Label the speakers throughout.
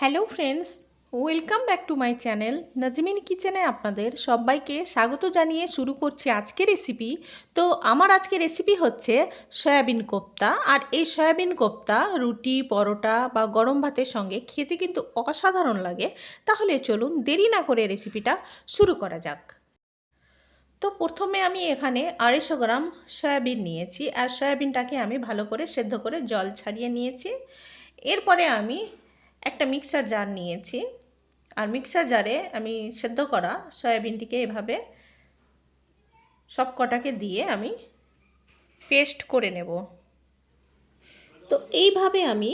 Speaker 1: Hello friends, welcome back to my channel. Nazmin কিচেনে আপনাদের সবাইকে স্বাগত জানিয়ে শুরু করছি আজকে রেসিপি। তো আমার আজকে রেসিপি হচ্ছে সয়াবিন কোপ্তা। আর এই সয়াবিন কোপ্তা রুটি, পরোটা বা গরম ভাতের সঙ্গে খেতে কিন্তু অসাধারণ লাগে। তাহলে চলুন দেরি না করে রেসিপিটা শুরু করা যাক। তো প্রথমে আমি এখানে আড়াইশো গ্রাম সয়াবিন নিয়েছি। আর সয়াবিনটাকে আমি ভালো করে সেদ্ধ করে জল ছাড়িয়ে নিয়েছি। এরপরে আমি একটা মিক্সার জার নিয়েছি। আর মিক্সার জারে আমি সেদ্ধ করা সয়াবিনটিকে এভাবে সব কটাকে দিয়ে আমি পেস্ট করে নেব। তো এইভাবে আমি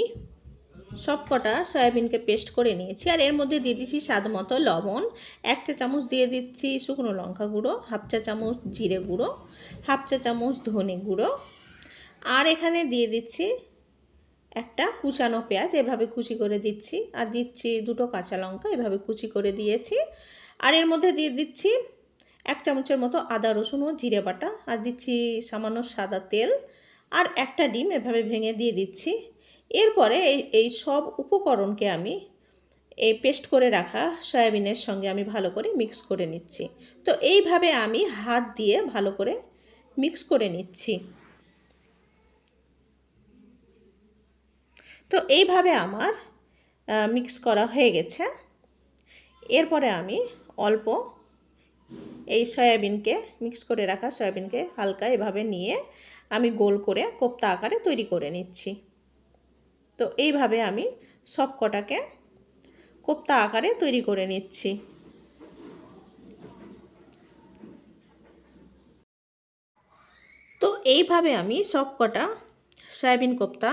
Speaker 1: সব কটা সয়াবিনকে পেস্ট করে নিয়েছি। আর এর মধ্যে দিয়ে দিচ্ছি স্বাদ মতো লবণ। এক চা চামচ দিয়ে দিচ্ছি শুকনো লঙ্কা গুঁড়ো, হাফ চা চামচ জিরে গুঁড়ো, হাফ চা চামচ ধনে গুঁড়ো। আর এখানে দিয়ে দিচ্ছি একটা কুচানো পেঁয়াজ এভাবে কুচি করে দিচ্ছি, আর দিচ্ছি দুটো কাঁচা লঙ্কা এভাবে কুচি করে দিয়েছি। আর এর মধ্যে দিয়ে দিচ্ছি এক চামচের মতো আদা, রসুন ও জিরে বাটা, আর দিচ্ছি সামান্য সাদা তেল, আর একটা ডিম এভাবে ভেঙে দিয়ে দিচ্ছি। এরপরে এই এই সব উপকরণকে আমি এই পেস্ট করে রাখা সয়াবিনের সঙ্গে আমি ভালো করে মিক্স করে নিচ্ছি। তো এইভাবে আমি হাত দিয়ে ভালো করে মিক্স করে নিচ্ছি। তো এইভাবে আমার মিক্স করা হয়ে গেছে। এরপরে আমি অল্প এই সয়াবিনকে মিক্স করে রাখা সয়াবিনকে হালকা এভাবে নিয়ে আমি গোল করে কোপ্তা আকারে তৈরি করে নিচ্ছি। তো এইভাবে আমি সব কটাকে কোপ্তা আকারে তৈরি করে নিচ্ছি। তো এইভাবে আমি সব কটা সয়াবিন কোপ্তা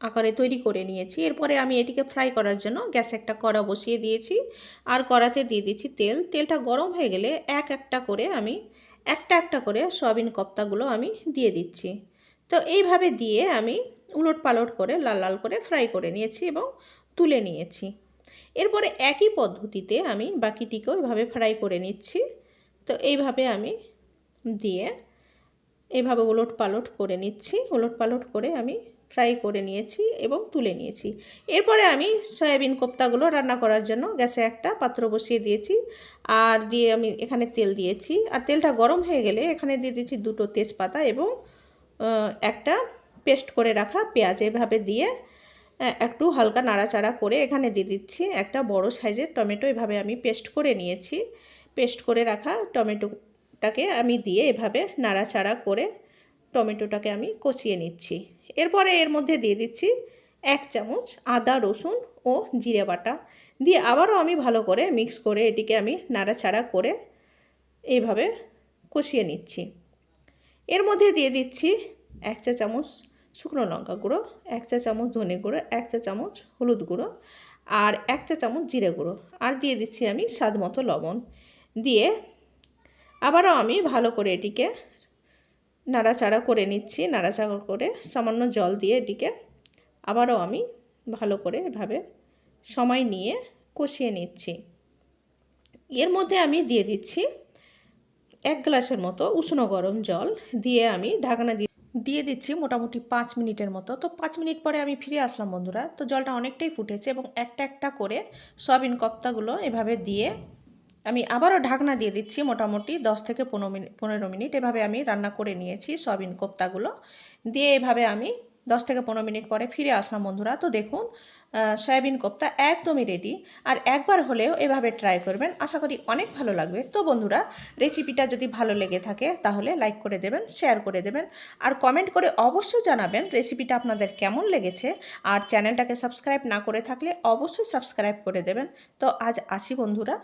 Speaker 1: আকারে তৈরি করে নিয়েছি। এরপরে আমি এটিকে ফ্রাই করার জন্য গ্যাসে একটা কড়া বসিয়ে দিয়েছি আর কড়াতে দিয়ে দিয়েছি তেল। তেলটা গরম হয়ে গেলে এক একটা করে আমি, একটা একটা করে সয়াবিন কপ্তাগুলো আমি দিয়ে দিচ্ছি। তো এইভাবে দিয়ে আমি উলট পালট করে লাল লাল করে ফ্রাই করে নিয়েছি এবং তুলে নিয়েছি। এরপরে একই পদ্ধতিতে আমি বাকিটিকেও এভাবে ফ্রাই করে নিচ্ছি। তো এইভাবে আমি দিয়ে এভাবে উলট পালট করে নিচ্ছি। উলট পালট করে আমি ফ্রাই করে নিয়েছি এবং তুলে নিয়েছি। এরপরে আমি সয়াবিন কোপ্তাগুলো রান্না করার জন্য গ্যাসে একটা পাত্র বসিয়ে দিয়েছি আর দিয়ে আমি এখানে তেল দিয়েছি। আর তেলটা গরম হয়ে গেলে এখানে দিয়ে দিয়েছি দুটো তেজপাতা এবং একটা পেস্ট করে রাখা পেঁয়াজ। এভাবে দিয়ে একটু হালকা নাড়াচাড়া করে এখানে দিয়ে দিচ্ছি একটা বড় সাইজের টমেটো। এভাবে আমি পেস্ট করে নিয়েছি। পেস্ট করে রাখা টমেটোটাকে আমি দিয়ে এভাবে নাড়াচাড়া করে টমেটোটাকে আমি কষিয়ে নিচ্ছি। এরপরে এর মধ্যে দিয়ে দিচ্ছি এক চামচ আদা, রসুন ও জিরে বাটা। দিয়ে আবারও আমি ভালো করে মিক্স করে এটিকে আমি নাড়াচাড়া করে এইভাবে কষিয়ে নিচ্ছি। এর মধ্যে দিয়ে দিচ্ছি এক চা চামচ শুকনো লঙ্কা গুঁড়ো, এক চা চামচ ধনে গুঁড়ো, এক চা চামচ হলুদ গুঁড়ো আর এক চা চামচ জিরে গুঁড়ো। আর দিয়ে দিচ্ছি আমি স্বাদ মতো লবণ। দিয়ে আবারও আমি ভালো করে এটিকে নাড়াচাড়া করে নিচ্ছি, নাড়াচাড়া করে সামান্য জল দিয়ে এটিকে আবারও আমি ভালো করে এভাবে সময় নিয়ে কষিয়ে নিচ্ছি। এর মধ্যে আমি দিয়ে দিচ্ছি এক গ্লাসের মতো উষ্ণ গরম জল দিয়ে আমি ঢাকনা দিয়ে দিয়ে দিচ্ছি মোটামুটি পাঁচ মিনিটের মতো। তো পাঁচ মিনিট পরে আমি ফিরে আসলাম বন্ধুরা। তো জলটা অনেকটাই ফুটেছে এবং একটা একটা করে সয়াবিন কপ্তাগুলো এভাবে দিয়ে আমি আবারও ঢাকনা দিয়ে দিচ্ছি মোটামুটি দশ থেকে পনেরো মিনিট পনেরো মিনিট। এভাবে আমি রান্না করে নিয়েছি সয়াবিন কোপ্তাগুলো। দিয়ে এভাবে আমি দশ থেকে পনেরো মিনিট পরে ফিরে আসলাম, বন্ধুরা। তো দেখুন সয়াবিন কোপ্তা একদমই রেডি আর একবার হলেও এভাবে ট্রাই করবেন, আশা করি অনেক ভালো লাগবে। তো বন্ধুরা রেসিপিটা যদি ভালো লেগে থাকে, তাহলে লাইক করে দেবেন শেয়ার করে দেবেন। আর কমেন্ট করে অবশ্যই জানাবেন রেসিপিটা আপনাদের কেমন লেগেছে। আর চ্যানেলটাকে সাবস্ক্রাইব না করে থাকলে অবশ্যই সাবস্ক্রাইব করে দেবেন। তো আজ আসি, বন্ধুরা।